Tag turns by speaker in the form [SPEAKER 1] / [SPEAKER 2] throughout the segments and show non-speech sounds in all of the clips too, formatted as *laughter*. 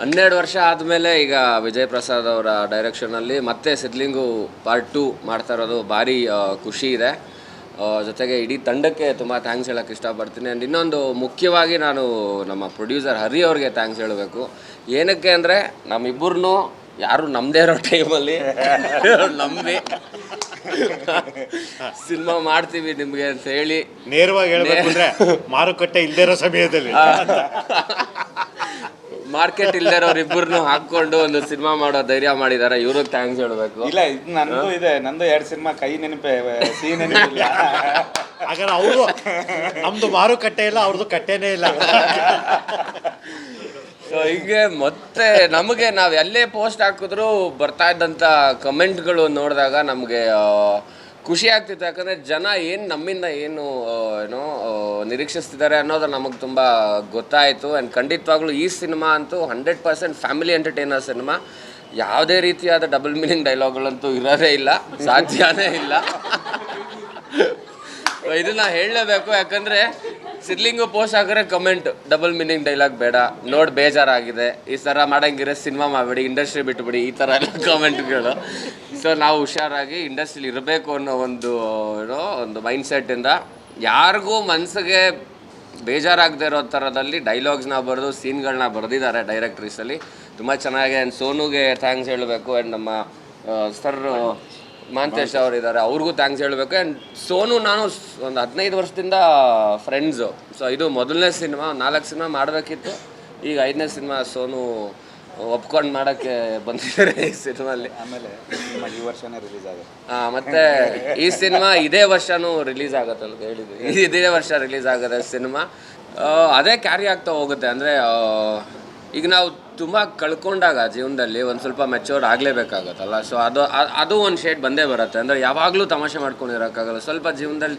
[SPEAKER 1] ಹನ್ನೆರಡು ವರ್ಷ ಆದಮೇಲೆ ಈಗ ವಿಜಯ್ ಪ್ರಸಾದ್ ಅವರ ಡೈರೆಕ್ಷನಲ್ಲಿ ಮತ್ತೆ ಸಿದ್ಲಿಂಗು ಪಾರ್ಟ್ ಟು ಮಾಡ್ತಾ ಇರೋದು ಭಾರಿ ಖುಷಿ ಇದೆ. ಜೊತೆಗೆ ಇಡೀ ತಂಡಕ್ಕೆ ತುಂಬ ಥ್ಯಾಂಕ್ಸ್ ಹೇಳೋಕ್ಕೆ ಇಷ್ಟಪಡ್ತೀನಿ. ಆ್ಯಂಡ್ ಇನ್ನೊಂದು ಮುಖ್ಯವಾಗಿ ನಾನು ನಮ್ಮ ಪ್ರೊಡ್ಯೂಸರ್ ಹರಿ ಅವ್ರಿಗೆ ಥ್ಯಾಂಕ್ಸ್ ಹೇಳಬೇಕು. ಏನಕ್ಕೆ ಅಂದರೆ ನಮ್ಮಿಬ್ಬರನ್ನೂ ಯಾರು ನಮ್ಮದೇ ಇರೋ ಟೈಮಲ್ಲಿ *laughs* ನಂಬಿ *laughs* ಸಿನಿಮಾ ಮಾಡ್ತೀವಿ ನಿಮಗೆ ಅಂತ ಹೇಳಿ.
[SPEAKER 2] ನೇರವಾಗಿ ಹೇಳಬೇಕು ಅಂದರೆ ಮಾರುಕಟ್ಟೆ ಇಲ್ಲದೇ ಇರೋ ಸಮಯದಲ್ಲಿ. *laughs*
[SPEAKER 1] ಮಾರ್ಕೆಟ್ ಇಲ್ದೇ ಇಬ್ಬರನ್ನು ಹಾಕೊಂಡು ಒಂದು ಸಿನಿಮಾ ಮಾಡೋ ಧೈರ್ಯ ಮಾಡಿದಾರೆ. ಇವ್ರಿಗೆ ಥ್ಯಾಂಕ್ಸ್ ಹೇಳಬೇಕು.
[SPEAKER 3] ಇಲ್ಲ ಇದು ನಂದು ಇದೆ. ನಂದು ಎರಡು ಸಿನಿಮಾ ಕೈ ನೆನಪೆ ಸಿಹಿ ನೆನಪಿಲ್ಲ.
[SPEAKER 2] ಹಾಗಾದ್ರೆ ಅವರು ನಮ್ದು ಮಾರುಕಟ್ಟೆ ಇಲ್ಲ ಅವ್ರದ್ದು ಕಟ್ಟೆನೇ ಇಲ್ಲ.
[SPEAKER 1] ಸೊ ಹೀಗೆ ಮತ್ತೆ ನಮಗೆ ನಾವು ಎಲ್ಲೇ ಪೋಸ್ಟ್ ಹಾಕಿದ್ರು ಬರ್ತಾ ಇದ್ದಂಥ ಕಮೆಂಟ್ಗಳು ನೋಡಿದಾಗ ನಮಗೆ ಖುಷಿ ಆಗ್ತಿತ್ತು, ಯಾಕಂದರೆ ಜನ ಏನು ನಮ್ಮಿಂದ ಏನು ಏನೋ ನಿರೀಕ್ಷಿಸ್ತಿದ್ದಾರೆ ಅನ್ನೋದು ನಮಗೆ ತುಂಬ ಗೊತ್ತಾಯಿತು. ಆ್ಯಂಡ್ ಖಂಡಿತವಾಗ್ಲೂ ಈ ಸಿನಿಮಾ ಅಂತೂ hundred percent family entertainer cinema. ಯಾವುದೇ ರೀತಿಯಾದ ಡಬಲ್ ಮೀನಿಂಗ್ ಡೈಲಾಗ್ಗಳಂತೂ ಇರೋದೇ ಇಲ್ಲ, ಸಾಧ್ಯನೇ ಇಲ್ಲ. *laughs* ಇದನ್ನು ಹೇಳಲೇಬೇಕು, ಯಾಕಂದ್ರೆ ಸಿದ್ಲಿಂಗು ಪೋಸ್ಟ್ ಹಾಕಿದ್ರೆ ಕಮೆಂಟ್ ಡಬಲ್ ಮೀನಿಂಗ್ ಡೈಲಾಗ್ ಬೇಡ. ನೋಡ್ ಬೇಜಾರಾಗಿದೆ. ಈ ಥರ ಮಾಡಂಗಿರ ಸಿನಿಮಾ ಮಾಡಬೇಡಿ ಇಂಡಸ್ಟ್ರಿ ಬಿಟ್ಬಿಡಿ, ಈ ಥರ ಎಲ್ಲ ಕಮೆಂಟ್ಗಳು ಸೊ ನಾವು ಹುಷಾರಾಗಿ ಇಂಡಸ್ಟ್ರಿಲಿ ಇರಬೇಕು ಅನ್ನೋ ಒಂದು, ಏನೋ ಒಂದು ಮೈಂಡ್ಸೆಟ್ಟಿಂದ ಯಾರಿಗೂ ಮನಸ್ಸಿಗೆ ಬೇಜಾರಾಗದೆ ಇರೋ ಥರದಲ್ಲಿ ಡೈಲಾಗ್ಸ್ನ ಬರೆದು ಸೀನ್ಗಳನ್ನ ಬರೆದಿದ್ದಾರೆ ಡೈರೆಕ್ಟ್ರೀಸಲ್ಲಿ ತುಂಬ ಚೆನ್ನಾಗಿ ಆ್ಯಂಡ್ ಸೋನುಗೆ ಥ್ಯಾಂಕ್ಸ್ ಹೇಳಬೇಕು. ಆ್ಯಂಡ್ ನಮ್ಮ ಸರ್ ಮಾಂತೇಶ್ ಅವರು ಇದ್ದಾರೆ ಅವ್ರಿಗೂ ಥ್ಯಾಂಕ್ಸ್ ಹೇಳಬೇಕು. ಆ್ಯಂಡ್ ಸೋನು ನಾನು ಒಂದು ಹದಿನೈದು ವರ್ಷದಿಂದ ಫ್ರೆಂಡ್ಸು ಸೊ ಇದು ಮೊದಲನೇ ಸಿನಿಮಾ ನಾಲ್ಕು ಸಿನಿಮಾ ಮಾಡಬೇಕಿತ್ತು. ಈಗ ಐದನೇ ಸಿನಿಮಾ ಸೋನು ಒಪ್ಕೊಂಡು ಮಾಡೋಕ್ಕೆ ಬಂದಿದ್ದಾರೆ ಈ ಸಿನಿಮಾಲ್ಲಿ
[SPEAKER 3] ಆಮೇಲೆ ಈ ವರ್ಷನೇ ರಿಲೀಸ್ ಆಗುತ್ತೆ.
[SPEAKER 1] ಹಾಂ ಮತ್ತೆ ಈ ಸಿನಿಮಾ ಇದೇ ವರ್ಷನೂ ರಿಲೀಸ್ ಆಗುತ್ತೆ ಅಂತ ಹೇಳಿದ್ವಿ. ಇದೇ ವರ್ಷ ರಿಲೀಸ್ ಆಗುತ್ತೆ ಸಿನಿಮಾ ಅದೇ ಕ್ಯಾರಿ ಆಗ್ತಾ ಹೋಗುತ್ತೆ. ಅಂದರೆ ಈಗ ನಾವು ತುಂಬ ಕಳ್ಕೊಂಡಾಗ ಜೀವನದಲ್ಲಿ ಒಂದು ಸ್ವಲ್ಪ ಮೆಚೂರ್ ಆಗಲೇಬೇಕಾಗತ್ತಲ್ಲ? ಸೊ ಅದು ಅದು ಒಂದು ಶೇಡ್ ಬಂದೇ ಬರುತ್ತೆ. ಅಂದರೆ ಯಾವಾಗಲೂ ತಮಾಷೆ ಮಾಡ್ಕೊಂಡಿರೋಕ್ಕಾಗಲ್ಲ. ಸ್ವಲ್ಪ ಜೀವನದಲ್ಲಿ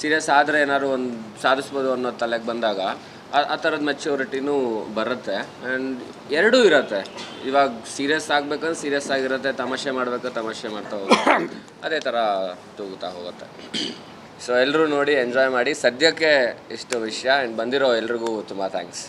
[SPEAKER 1] ಸೀರಿಯಸ್ ಆದರೆ ಏನಾದ್ರು ಒಂದು ಸಾಧಿಸ್ಬೋದು ಅನ್ನೋ ತಲೆಗೆ ಬಂದಾಗ ಆ- ಆ ಥರದ ಮೆಚ್ಯೂರಿಟಿನೂ ಬರುತ್ತೆ. ಆ್ಯಂಡ್ ಎರಡೂ ಇರುತ್ತೆ. ಇವಾಗ ಸೀರಿಯಸ್ ಆಗಬೇಕಂದ್ರೆ ಸೀರಿಯಸ್ ಆಗಿರುತ್ತೆ, ತಮಾಷೆ ಮಾಡಬೇಕು, ತಮಾಷೆ ಮಾಡ್ತಾ ಹೋಗುತ್ತೆ. ಅದೇ ಥರ ತೂಗುತ್ತಾ ಹೋಗುತ್ತೆ. ಸೊ ಎಲ್ಲರೂ ನೋಡಿ ಎಂಜಾಯ್ ಮಾಡಿ. ಸದ್ಯಕ್ಕೆ ಇಷ್ಟು ವಿಷಯ ಆ್ಯಂಡ್ ಬಂದಿರೋ ಎಲ್ರಿಗೂ ತುಂಬ ಥ್ಯಾಂಕ್ಸ್